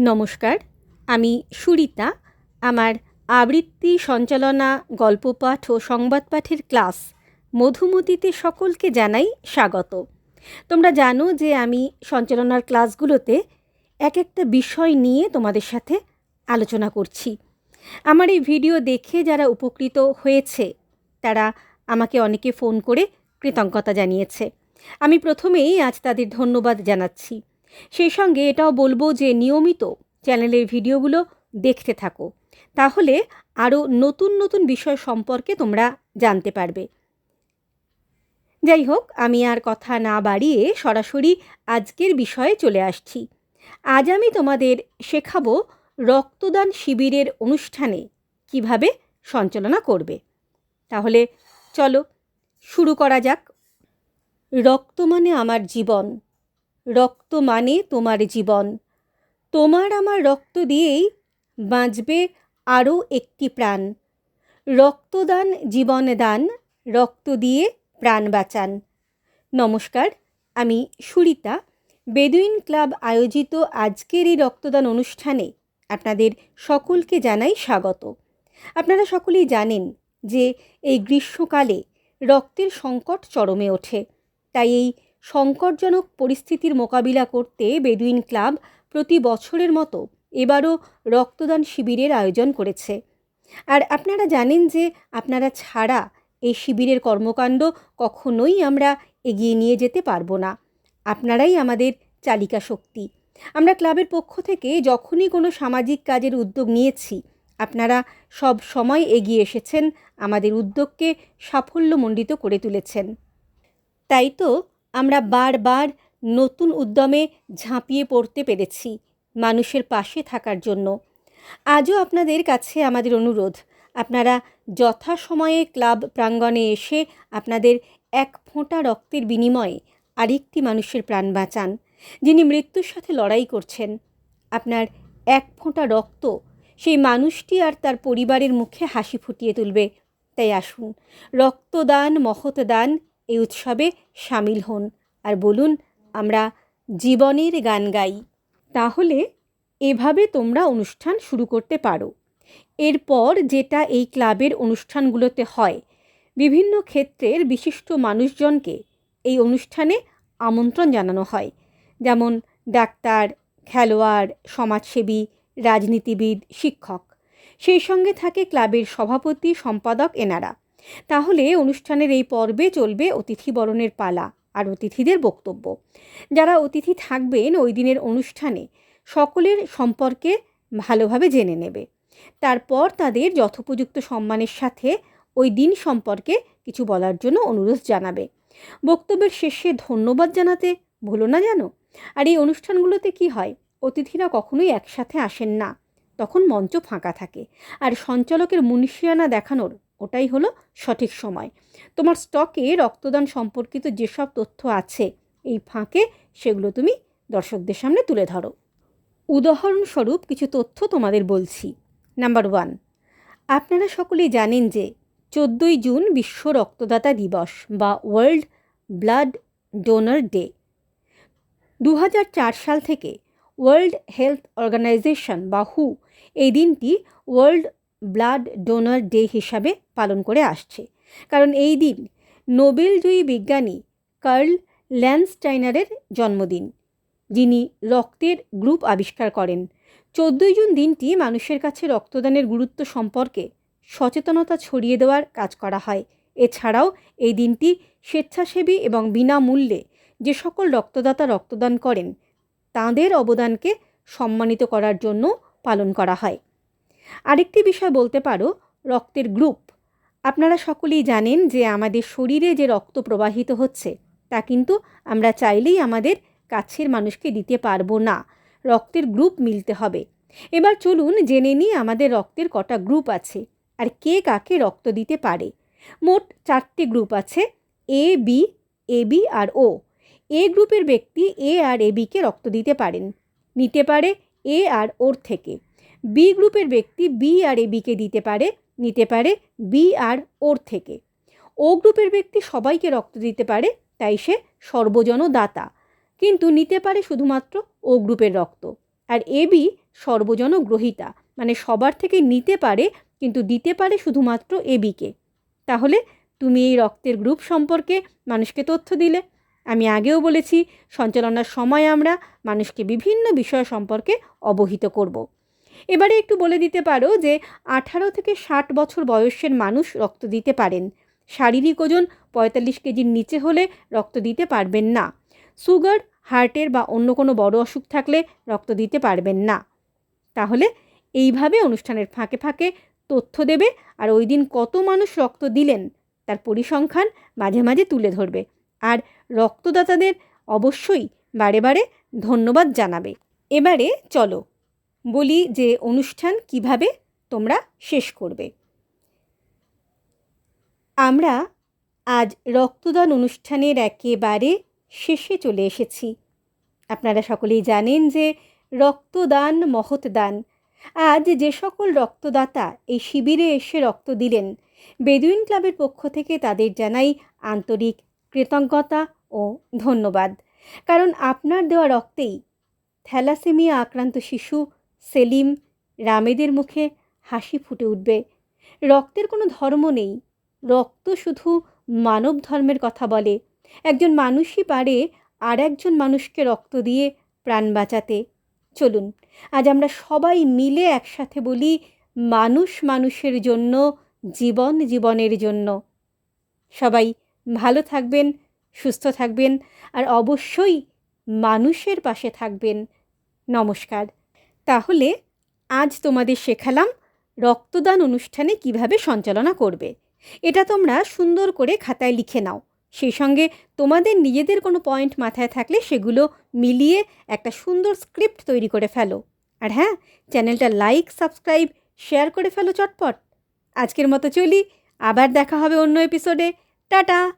নমস্কার, আমি সুরিতা, আমার আবৃত্তি সঞ্চালনা, গল্পপাঠ ও সংবাদ পাঠের ক্লাস মধুমতিতে সকলকে জানাই স্বাগত। তোমরা জানো যে আমি সঞ্চালনার ক্লাসগুলোতে এক একটা বিষয় নিয়ে তোমাদের সাথে আলোচনা করছি। আমার এই ভিডিও দেখে যারা উপকৃত হয়েছে, তারা আমাকে অনেকে ফোন করে কৃতজ্ঞতা জানিয়েছে। আমি প্রথমেই আজ তাদের ধন্যবাদ জানাচ্ছি। সেই সঙ্গে এটাও বলব যে নিয়মিত চ্যানেলের ভিডিওগুলো দেখতে থাকো। তাহলে আরও নতুন নতুন বিষয় সম্পর্কে তোমরা জানতে পারবে। যাই হোক আমি আর কথা না বাড়িয়ে সরাসরি আজকের বিষয়ে চলে আসছি। আজ আমি তোমাদের শেখাবো রক্তদান শিবিরের অনুষ্ঠানে কীভাবে সঞ্চালনা করবে। তাহলে চলো, শুরু করা যাক। রক্ত মানে আমার জীবন। রক্ত মানে তোমার জীবন। তোমার আমার রক্ত দিয়েই বাঁচবে আরও একটি প্রাণ। রক্তদান জীবন দান, রক্ত দিয়ে প্রাণ বাঁচান। নমস্কার, আমি সুরিতা। বেদুইন ক্লাব আয়োজিত আজকের এই রক্তদান অনুষ্ঠানে আপনাদের সকলকে জানাই স্বাগত। আপনারা সকলেই জানেন যে এই গ্রীষ্মকালে রক্তের সংকট চরমে ওঠে। তাই এই সংকটজনক পরিস্থিতির মোকাবিলা করতে বেদুইন ক্লাব প্রতি বছরের মতো এবারও রক্তদান শিবিরের আয়োজন করেছে। আর আপনারা জানেন যে আপনারা ছাড়া এই শিবিরের কর্মকাণ্ড কখনোই আমরা এগিয়ে নিয়ে যেতে পারব না। আপনারাই আমাদের চালিকা শক্তি। আমরা ক্লাবের পক্ষ থেকে যখনই কোনো সামাজিক কাজের উদ্যোগ নিয়েছি, আপনারা সব সময় এগিয়ে এসেছেন, আমাদের উদ্যোগকে সাফল্যমণ্ডিত করে তুলেছেন। তাই তো আমরা বারবার নতুন উদ্যমে ঝাঁপিয়ে পড়তে পেরেছি মানুষের পাশে থাকার জন্য। আজও আপনাদের কাছে আমাদের অনুরোধ, আপনারা যথাসময়ে ক্লাব প্রাঙ্গণে এসে আপনাদের এক ফোঁটা রক্তের বিনিময়ে আরেকটি মানুষের প্রাণ বাঁচান, যিনি মৃত্যুর সাথে লড়াই করছেন। আপনার এক ফোঁটা রক্ত সেই মানুষটি আর তার পরিবারের মুখে হাসি ফুটিয়ে তুলবে। তাই আসুন, রক্তদান, মহৎদান এই উৎসবে সামিল হন। আর বলুন, আমরা জীবনের গান গাই। তাহলে এভাবে তোমরা অনুষ্ঠান শুরু করতে পারো। এরপর যেটা এই ক্লাবের অনুষ্ঠানগুলোতে হয়, বিভিন্ন ক্ষেত্রের বিশিষ্ট মানুষজনকে এই অনুষ্ঠানে আমন্ত্রণ জানানো হয়। যেমন ডাক্তার, খেলোয়াড়, সমাজসেবী, রাজনীতিবিদ, শিক্ষক। সেই সঙ্গে থাকে ক্লাবের সভাপতি, সম্পাদক এনারা। তাহলে অনুষ্ঠানের এই পর্বে চলবে অতিথি বরণের পালা আর অতিথিদের বক্তব্য। যারা অতিথি থাকবেন ওই দিনের অনুষ্ঠানে, সকলের সম্পর্কে ভালোভাবে জেনে নেবে। তারপর তাদের যথোপযুক্ত সম্মানের সাথে ওই দিন সম্পর্কে কিছু বলার জন্য অনুরোধ জানাবে। বক্তব্যের শেষে ধন্যবাদ জানাতে ভুলো না জানো আর এই অনুষ্ঠানগুলোতে কি হয়? অতিথিরা কখনোই একসাথে আসেন না। তখন মঞ্চ ফাঁকা থাকে। আর সঞ্চালকের মুন্সিয়ানা দেখানোর ওটাই হলো সঠিক সময়। তোমার স্টকে রক্তদান সম্পর্কিত যেসব তথ্য আছে, এই ফাঁকে সেগুলো তুমি দর্শকদের সামনে তুলে ধরো। উদাহরণস্বরূপ কিছু তথ্য তোমাদের বলছি। নাম্বার ওয়ান আপনারা সকলেই জানেন যে চোদ্দোই জুন বিশ্ব রক্তদাতা দিবস বা ওয়ার্ল্ড ব্লাড ডোনার ডে দু হাজার চার সাল থেকে ওয়ার্ল্ড হেলথ অর্গানাইজেশন বা হু এই দিনটি ওয়ার্ল্ড ব্লাড ডোনার ডে হিসাবে পালন করে আসছে। কারণ এই দিন নোবেলজয়ী বিজ্ঞানী কার্ল ল্যান্সটাইনারের জন্মদিন, যিনি রক্তের গ্রুপ আবিষ্কার করেন। চোদ্দোই জুন দিনটি মানুষের কাছে রক্তদানের গুরুত্ব সম্পর্কে সচেতনতা ছড়িয়ে দেওয়ার কাজ করা হয়। এছাড়াও এই দিনটি স্বেচ্ছাসেবী এবং বিনামূল্যে যে সকল রক্তদাতা রক্তদান করেন, তাঁদের অবদানকে সম্মানিত করার জন্য পালন করা হয়। আরেকটি বিষয় বলতে পারো, রক্তের গ্রুপ। আপনারা সকলেই জানেন যে আমাদের শরীরে যে রক্ত প্রবাহিত হচ্ছে, তা কিন্তু আমরা চাইলেই আমাদের কাছের মানুষকে দিতে পারব না। রক্তের গ্রুপ মিলতে হবে। এবার চলুন জেনে নিই আমাদের রক্তের কটা গ্রুপ আছে আর কে কাকে রক্ত দিতে পারে। মোট চারটি গ্রুপ আছে এ বি এ বি আর ও এ গ্রুপের ব্যক্তি এ আর এ বিকে রক্ত দিতে পারেন। নিতে পারে এ আর ওর থেকে। বি গ্রুপের ব্যক্তি বি আর এ বিকে দিতে পারে, নিতে পারে বি আর ওর থেকে। ও গ্রুপের ব্যক্তি সবাইকে রক্ত দিতে পারে, তাই সে সর্বজন দাতা কিন্তু নিতে পারে শুধুমাত্র ও গ্রুপের রক্ত। আর এ বি সর্বজন গ্রহিতা মানে সবার থেকে নিতে পারে, কিন্তু দিতে পারে শুধুমাত্র এবিকে তাহলে তুমি এই রক্তের গ্রুপ সম্পর্কে মানুষকে তথ্য দিলে। আমি আগেও বলেছি, সঞ্চালনার সময় আমরা মানুষকে বিভিন্ন বিষয় সম্পর্কে অবহিত করব। এবারে একটু বলে দিতে পারো যে আঠারো থেকে ষাট বছর বয়সের মানুষ রক্ত দিতে পারেন। শারীরিক ওজন পঁয়তাল্লিশ কেজির নিচে হলে রক্ত দিতে পারবেন না। সুগার, হার্টের বা অন্য কোনো বড় অসুখ থাকলে রক্ত দিতে পারবেন না। তাহলে এইভাবে অনুষ্ঠানের ফাঁকে ফাঁকে তথ্য দেবে আর ওই দিন কত মানুষ রক্ত দিলেন তার পরিসংখ্যান মাঝে মাঝে তুলে ধরবে। আর রক্তদাতাদের অবশ্যই বারে বারে ধন্যবাদ জানাবে। এবারে চলো বলি যে অনুষ্ঠান কীভাবে তোমরা শেষ করবে। আমরা আজ রক্তদান অনুষ্ঠানের একেবারে শেষে চলে এসেছি। আপনারা সকলেই জানেন যে রক্তদান মহৎ দান। আজ যে সকল রক্তদাতা এই শিবিরে এসে রক্ত দিলেন, বেদুইন ক্লাবের পক্ষ থেকে তাদের জানাই আন্তরিক কৃতজ্ঞতা ও ধন্যবাদ। কারণ আপনার দেওয়া রক্তেই থ্যালাসেমিয়া আক্রান্ত শিশু সেলিম রামেদের মুখে হাসি ফুটে উঠবে। রক্তের কোনো ধর্ম নেই। রক্ত শুধু মানব ধর্মের কথা বলে। একজন মানুষই পারে আর একজন মানুষকে রক্ত দিয়ে প্রাণ বাঁচাতে। চলুন, আজ আমরা সবাই মিলে একসাথে বলি, মানুষ মানুষের জন্য, জীবন জীবনের জন্য। সবাই ভালো থাকবেন, সুস্থ থাকবেন, আর অবশ্যই মানুষের পাশে থাকবেন। নমস্কার। তাহলে আজ তোমাদের শেখালাম রক্তদান অনুষ্ঠানে কীভাবে সঞ্চালনা করবে। এটা তোমরা সুন্দর করে খাতায় লিখে নাও। সেই সঙ্গে তোমাদের নিজেদের কোনো পয়েন্ট মাথায় থাকলে সেগুলো মিলিয়ে একটা সুন্দর স্ক্রিপ্ট তৈরি করে ফেলো। আর হ্যাঁ চ্যানেলটা লাইক, সাবস্ক্রাইব, শেয়ার করে ফেলো চটপট। আজকের মতো চলি, আবার দেখা হবে অন্য এপিসোডে। টাটা!